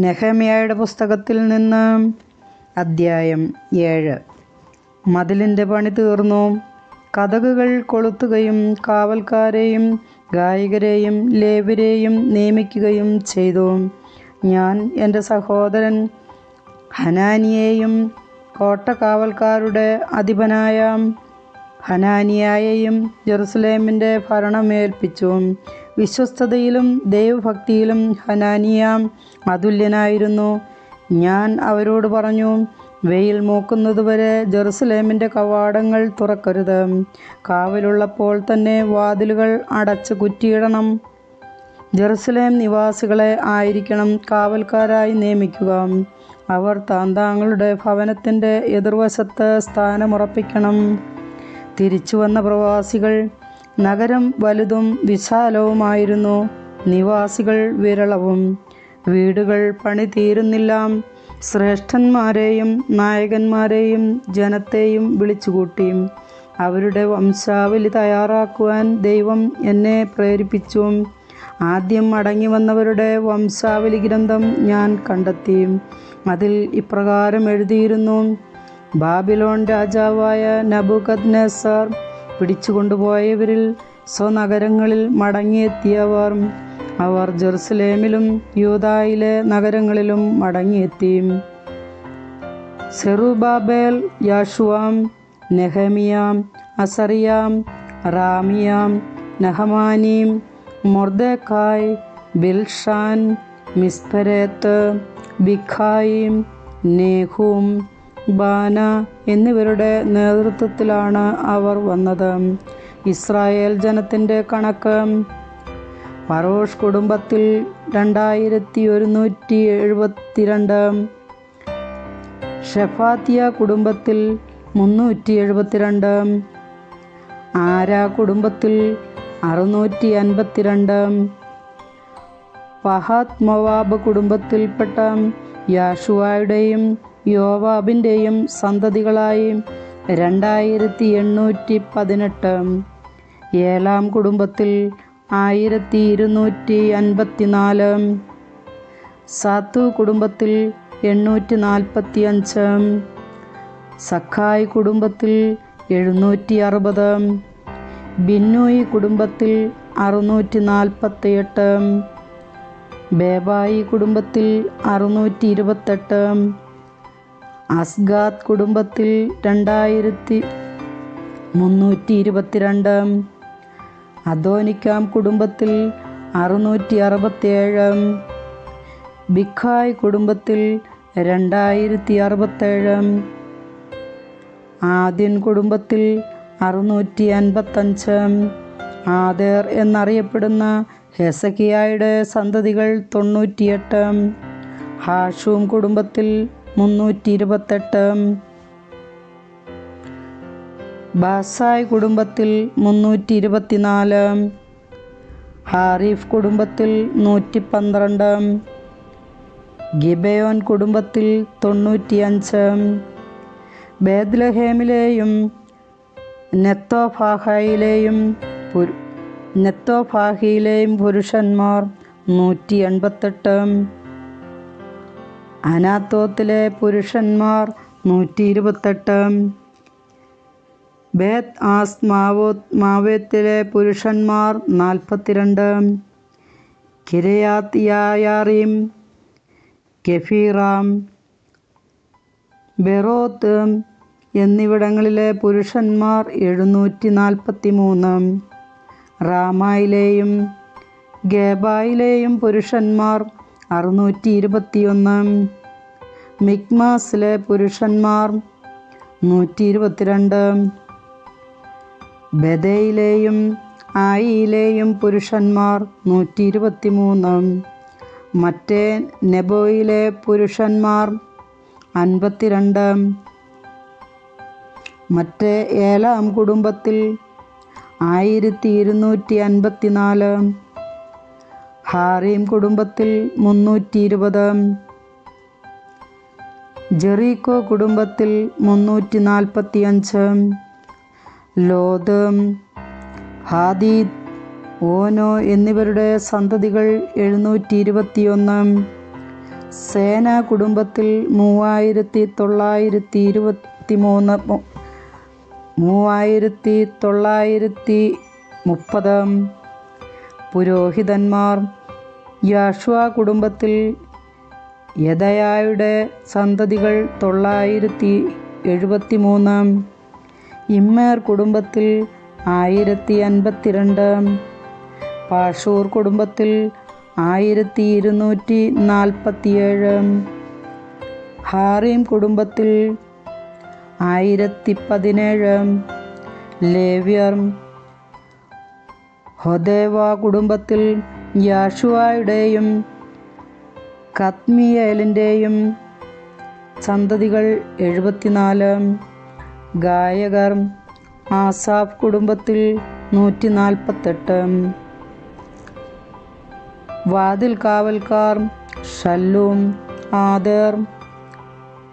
നെഹമ്യായുടെ പുസ്തകത്തിൽ നിന്ന് അദ്ധ്യായം ഏഴ്. മതിലിന്റെ പണി തീർന്നു. കഥകുകൾ കൊളുത്തുകയും കാവൽക്കാരെയും ഗായകരെയും ലേവരെയും നിയമിക്കുകയും ചെയ്തു. ഞാൻ എന്റെ സഹോദരൻ ഹനാനിയെയും കോട്ടക്കാവൽക്കാരുടെ അധിപനായ ഹനാനിയായെയും ജെറുസലേമിന്റെ ഭരണമേൽപ്പിച്ചു വിശ്വസ്തതയിലും ദൈവഭക്തിയിലും ഹനാനിയ അതുല്യനായിരുന്നു ഞാൻ അവരോട് പറഞ്ഞു വെയിൽ മൂക്കുന്നതുവരെ ജെറുസലേമിന്റെ കവാടങ്ങൾ തുറക്കരുത്. കാവലുള്ളപ്പോൾ തന്നെ വാതിലുകൾ അടച്ച് കുറ്റിയിടണം. ജെറുസലേം നിവാസികളെ ആയിരിക്കണം കാവൽക്കാരായി നിയമിക്കുക. അവർ താന്താങ്ങളുടെ ഭവനത്തിന്റെ എതിർവശത്ത് സ്ഥാനമുറപ്പിക്കണം. തിരിച്ചു വന്ന പ്രവാസികൾ നഗരം വലുതും വിശാലവുമായിരുന്നു. നിവാസികൾ വിരളവും വീടുകൾ പണി തീരുന്നില്ല ശ്രേഷ്ഠന്മാരെയും നായകന്മാരെയും ജനത്തെയും വിളിച്ചുകൂട്ടി. അവരുടെ വംശാവലി തയ്യാറാക്കുവാൻ ദൈവം എന്നെ പ്രേരിപ്പിച്ചു. ആദ്യം മടങ്ങി വന്നവരുടെ വംശാവലി ഗ്രന്ഥം ഞാൻ കണ്ടെത്തി. അതിൽ ഇപ്രകാരം എഴുതിയിരുന്നു. ബാബിലോൺ രാജാവായ നബുക്കദ്നേസർ പിടിച്ചുകൊണ്ടുപോയവരിൽ സ്വനഗരങ്ങളിൽ മടങ്ങിയെത്തിയവർ അവർ ജെറുസലേമിലും യൂതായിലെ നഗരങ്ങളിലും മടങ്ങിയെത്തി. സെറുബാബേൽ യാഷുവാം നെഹമിയാം അസറിയാം റാമിയാം നഹമാനീം മൊർദക്കായ് ബിൽഷാൻ മിസ്പരേത്ത് ബിഖായിം നേഹൂം ബാന എന്നിവരുടെ നേതൃത്വത്തിലാണ് അവർ വന്നത്. ഇസ്രായേൽ ജനത്തിന്റെ കണക്ക്. ഫറോഷ് കുടുംബത്തിൽ രണ്ടായിരത്തി ഒരുന്നൂറ്റി എഴുപത്തിരണ്ട് ഷെഫാത്തിയ കുടുംബത്തിൽ മുന്നൂറ്റി എഴുപത്തിരണ്ട് ആര കുടുംബത്തിൽ അറുന്നൂറ്റി അൻപത്തിരണ്ട് പഹാത് മൊവാബ് കുടുംബത്തിൽപ്പെട്ട യാഷുവായുടെയും യോവാബിന്റെയും സന്തതികളായി രണ്ടായിരത്തി എണ്ണൂറ്റി പതിനെട്ട് ഏലാം കുടുംബത്തിൽ ആയിരത്തി ഇരുന്നൂറ്റി അൻപത്തിനാല് സാത്തു കുടുംബത്തിൽ എണ്ണൂറ്റി നാൽപ്പത്തി അഞ്ച് സഖായ് കുടുംബത്തിൽ എഴുന്നൂറ്റി അറുപത് ബിന്നൂയി കുടുംബത്തിൽ അറുന്നൂറ്റി നാൽപ്പത്തി എട്ട് ബേബായി കുടുംബത്തിൽ അറുന്നൂറ്റി ഇരുപത്തെട്ട് അസ്ഗാത്ത് കുടുംബത്തിൽ രണ്ടായിരത്തി മുന്നൂറ്റി ഇരുപത്തിരണ്ട്. അദോനിക്കാം കുടുംബത്തിൽ അറുന്നൂറ്റി അറുപത്തിയേഴ്. ബിഖായ് കുടുംബത്തിൽ രണ്ടായിരത്തി അറുപത്തേഴ്. ആദ്യൻ കുടുംബത്തിൽ അറുന്നൂറ്റി അൻപത്തഞ്ച്. ആദേർ എന്നറിയപ്പെടുന്ന ഹെസക്കിയായുടെ സന്തതികൾ തൊണ്ണൂറ്റിയെട്ട്. ഹാഷൂം കുടുംബത്തിൽ മുന്നൂറ്റി ഇരുപത്തെട്ട് ബാസായ് കുടുംബത്തിൽ മുന്നൂറ്റി ഇരുപത്തിനാല് ഹാരിഫ് കുടുംബത്തിൽ നൂറ്റി പന്ത്രണ്ട് ഗിബയോൻ കുടുംബത്തിൽ തൊണ്ണൂറ്റിയഞ്ച്. ബേദ്ലഹേമിലെയും നെത്തോഫാഹയിലെയും നെത്തോഫാഹയിലെയും പുരുഷന്മാർ നൂറ്റി എൺപത്തെട്ട് അനാത്തോത്തിലെ പുരുഷന്മാർ നൂറ്റി ഇരുപത്തെട്ട് ബേത് ആസ് മാവോ മാവേത്തിലെ പുരുഷന്മാർ നാൽപ്പത്തിരണ്ട്. കിരയാത്തിയായാറിം കെഫീറാം. ബെറോത്ത് എന്നിവിടങ്ങളിലെ പുരുഷന്മാർ എഴുന്നൂറ്റി നാൽപ്പത്തി മൂന്ന് റാമായിലെയും ഗേബായിലെയും പുരുഷന്മാർ അറുന്നൂറ്റി ഇരുപത്തിയൊന്ന് മിക്മാസിലെ പുരുഷന്മാർ നൂറ്റി ഇരുപത്തിരണ്ട് ബദയിലെയും ആയിയിലെയും പുരുഷന്മാർ നൂറ്റി ഇരുപത്തി മൂന്ന് മറ്റേ നെബോയിലെ പുരുഷന്മാർ അൻപത്തിരണ്ട്. മറ്റേ ഏലാം കുടുംബത്തിൽ ആയിരത്തി ഇരുന്നൂറ്റി അൻപത്തിനാല് ഹാറീം കുടുംബത്തിൽ മുന്നൂറ്റി ഇരുപത് ജെറീക്കോ കുടുംബത്തിൽ മുന്നൂറ്റി നാൽപ്പത്തി അഞ്ച് ലോത് ഹാദീദ് ഓനോ എന്നിവരുടെ സന്തതികൾ എഴുന്നൂറ്റി ഇരുപത്തിയൊന്ന് സേന കുടുംബത്തിൽ മൂവായിരത്തി തൊള്ളായിരത്തി ഇരുപത്തി മൂന്ന് മൂവായിരത്തി തൊള്ളായിരത്തി മുപ്പത് പുരോഹിതന്മാർ യാഷ്വ കുടുംബത്തിൽ യദയായുടെ സന്തതികൾ തൊള്ളായിരത്തി എഴുപത്തി മൂന്ന് ഇമ്മേർ കുടുംബത്തിൽ ആയിരത്തി അൻപത്തിരണ്ട്. പാഷൂർ കുടുംബത്തിൽ ആയിരത്തി ഇരുന്നൂറ്റി നാൽപ്പത്തിയേഴ്. ഹാറീം കുടുംബത്തിൽ ആയിരത്തി പതിനേഴ് ലേവ്യർ ഹൊദേവ കുടുംബത്തിൽ യാഷുവായുടെയും കത്മിയേലിന്റെയും സന്തതികൾ എഴുപത്തിനാല്. ഗായകർ ആസാഫ് കുടുംബത്തിൽ നൂറ്റി നാൽപ്പത്തെട്ട് വാതിൽ കാവൽക്കാർ ഷല്ലൂം ആദർ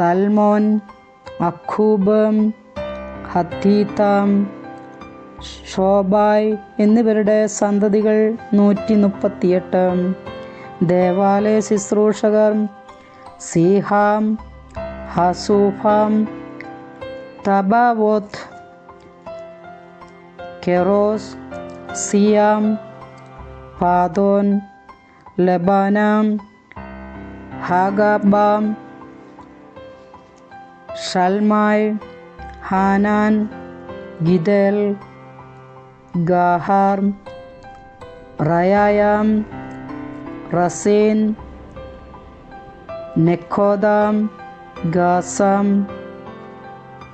തൽമോൻ അഖൂബ് ഹത്തീത്താം ഷോബായ് എന്നിവരുടെ സന്തതികൾ നൂറ്റി മുപ്പത്തിയെട്ട് ദേവാലയ ശുശ്രൂഷകർ സീഹാം ഹസൂഫാം തബാവോത്ത് കെറോസ് സിയാം പാതോൻ ലബാനാം ഹാഗാബാം ഷൽമായ് ഹാനാൻ ഗിദൽ गाहार रयायाम रसेन नेखोदाम गासाम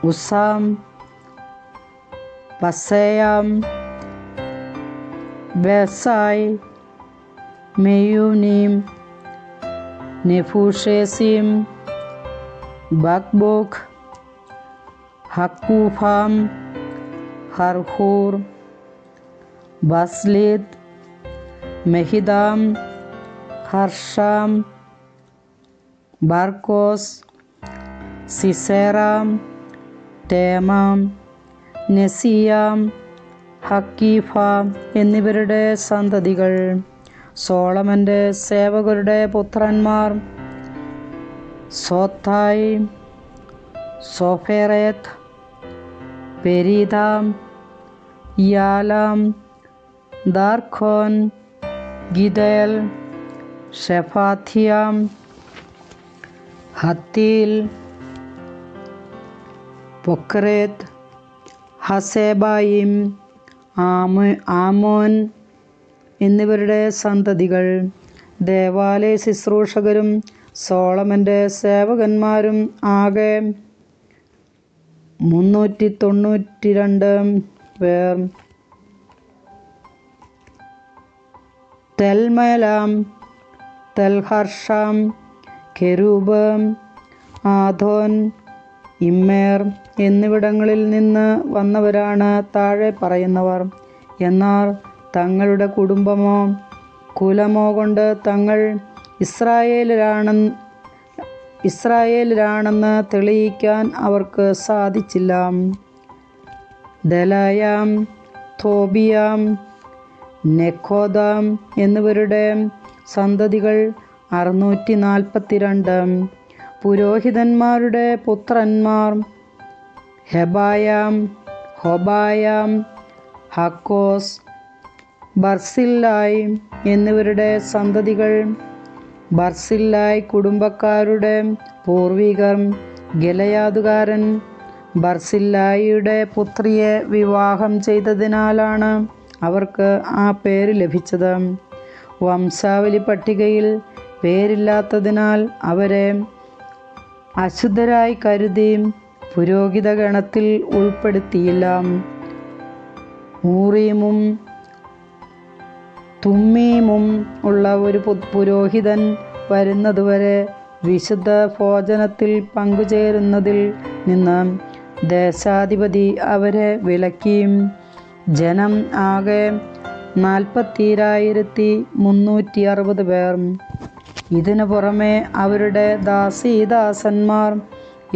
उसाम पसेयाम व्यवसाय मेयूनीम नेफुशेसिम बकबुक हकूफाम हरखूर ബസ്ലിദ് മെഹിദാം ഹർഷാം ബാർക്കോസ് സിസേറാം ടേമാം നസിയാം ഹക്കീഫ എന്നിവരുടെ സന്തതികൾ. സോളമന്റെ സേവകരുടെ പുത്രന്മാർ സോത്തായ് സോഫേറേത്ത് പെരീതാം യാലാം ദാർഖോൻ ഗിദൽ ഷെഫാത്തിയാം ഹത്തീൽ പൊക്രേത്ത് ഹസേബായിം ആമോ ആമോൻ എന്നിവരുടെ സന്തതികൾ. ദേവാലയ ശുശ്രൂഷകരും സോളമന്റെ സേവകന്മാരും ആകെ മുന്നൂറ്റി തൊണ്ണൂറ്റി രണ്ട് പേർ. തെൽമേലാം തൽഹർഷാം കെരൂബ് ആധോൻ ഇമ്മേർ എന്നിവിടങ്ങളിൽ നിന്ന് വന്നവരാണ് താഴെ പറയുന്നവർ. എന്നാൽ തങ്ങളുടെ കുടുംബമോ കുലമോ കൊണ്ട് തങ്ങൾ ഇസ്രായേലിലാണെന്ന് ഇസ്രായേലിലാണെന്ന് തെളിയിക്കാൻ അവർക്ക് സാധിച്ചില്ല. ദലായാം തോബിയാം നെക്കോദാം എന്നിവരുടെ സന്തതികൾ അറുന്നൂറ്റി നാൽപ്പത്തിരണ്ട് പുരോഹിതന്മാരുടെ പുത്രന്മാർ ഹെബായാം ഹൊബായാം ഹക്കോസ് ബർസില്ലായ് എന്നിവരുടെ സന്തതികൾ ബർസില്ലായ് കുടുംബക്കാരുടെ പൂർവികർ ഗലയാതുകാരൻ ബർസില്ലായിയുടെ പുത്രിയെ വിവാഹം ചെയ്തതിനാലാണ് അവർക്ക് ആ പേര് ലഭിച്ചത്. വംശാവലി പട്ടികയിൽ പേരില്ലാത്തതിനാൽ അവരെ അശുദ്ധരായി കരുതി പുരോഹിത ഗണത്തിൽ ഉൾപ്പെടുത്തിയില്ല. ഊറീമും തുമ്മീമും ഉള്ള ഒരു പുരോഹിതൻ വരുന്നതുവരെ വിശുദ്ധ ഭോജനത്തിൽ പങ്കുചേരുന്നതിൽ നിന്ന് ദേശാധിപതി അവരെ വിലക്കി ജനം ആകെ നാൽപ്പത്തിരായിരത്തി മുന്നൂറ്റി അറുപത് പേർ. ഇതിനു പുറമെ അവരുടെ ദാസീദാസന്മാർ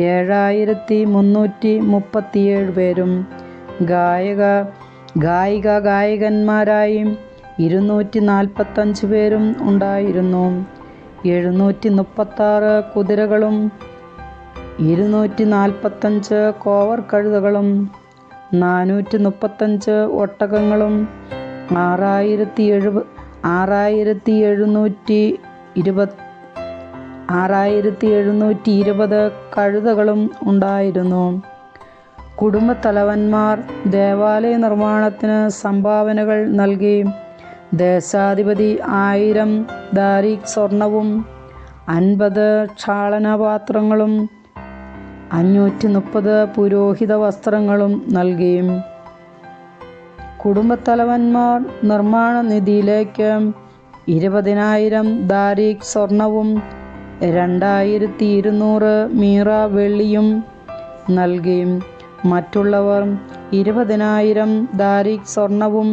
ഏഴായിരത്തി മുന്നൂറ്റി മുപ്പത്തിയേഴ് പേരും. ഗായക ഗായിക ഗായകന്മാരായി ഇരുന്നൂറ്റി നാൽപ്പത്തഞ്ച് പേരും ഉണ്ടായിരുന്നു. എഴുന്നൂറ്റി മുപ്പത്താറ് കുതിരകളും ഇരുന്നൂറ്റി നാൽപ്പത്തഞ്ച് കോവർ കഴുതകളും നാനൂറ്റി മുപ്പത്തഞ്ച് ഒട്ടകങ്ങളും ആറായിരത്തി എഴുപ ആറായിരത്തി എഴുന്നൂറ്റി ഇരുപത് ആറായിരത്തി എഴുന്നൂറ്റി ഇരുപത് കഴുതകളും ഉണ്ടായിരുന്നു. കുടുംബത്തലവന്മാർ ദേവാലയ നിർമ്മാണത്തിന് സംഭാവനകൾ നൽകി. ദേശാധിപതി ആയിരം ദാരിക് സ്വർണവും അൻപത് ക്ഷാളനപാത്രങ്ങളും അഞ്ഞൂറ്റി മുപ്പത് പുരോഹിത വസ്ത്രങ്ങളും നൽകിയും. കുടുംബത്തലവന്മാർ നിർമ്മാണ നിധിയിലേക്ക് ഇരുപതിനായിരം ദാരിക് സ്വർണവും രണ്ടായിരത്തി ഇരുന്നൂറ് മീറ വെള്ളിയും നൽകി മറ്റുള്ളവർ ഇരുപതിനായിരം ദാരിക് സ്വർണവും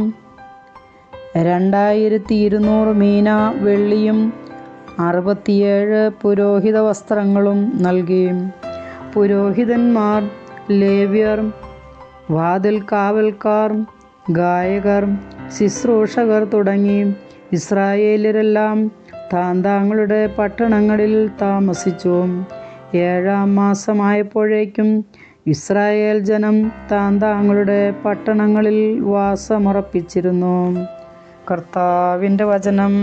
രണ്ടായിരത്തി ഇരുന്നൂറ് മീന വെള്ളിയും അറുപത്തിയേഴ് പുരോഹിത വസ്ത്രങ്ങളും നൽകി പുരോഹിതന്മാർ ലേവ്യർ വാതിൽ കാവൽക്കാർ ഗായകർ ശുശ്രൂഷകർ തുടങ്ങി ഇസ്രായേലരെല്ലാം താന്താങ്ങളുടെ പട്ടണങ്ങളിൽ താമസിച്ചു. ഏഴാം മാസമായപ്പോഴേക്കും ഇസ്രായേൽ ജനം താന്താങ്ങളുടെ പട്ടണങ്ങളിൽ വാസമുറപ്പിച്ചിരുന്നു. കർത്താവിന്റെ വചനം.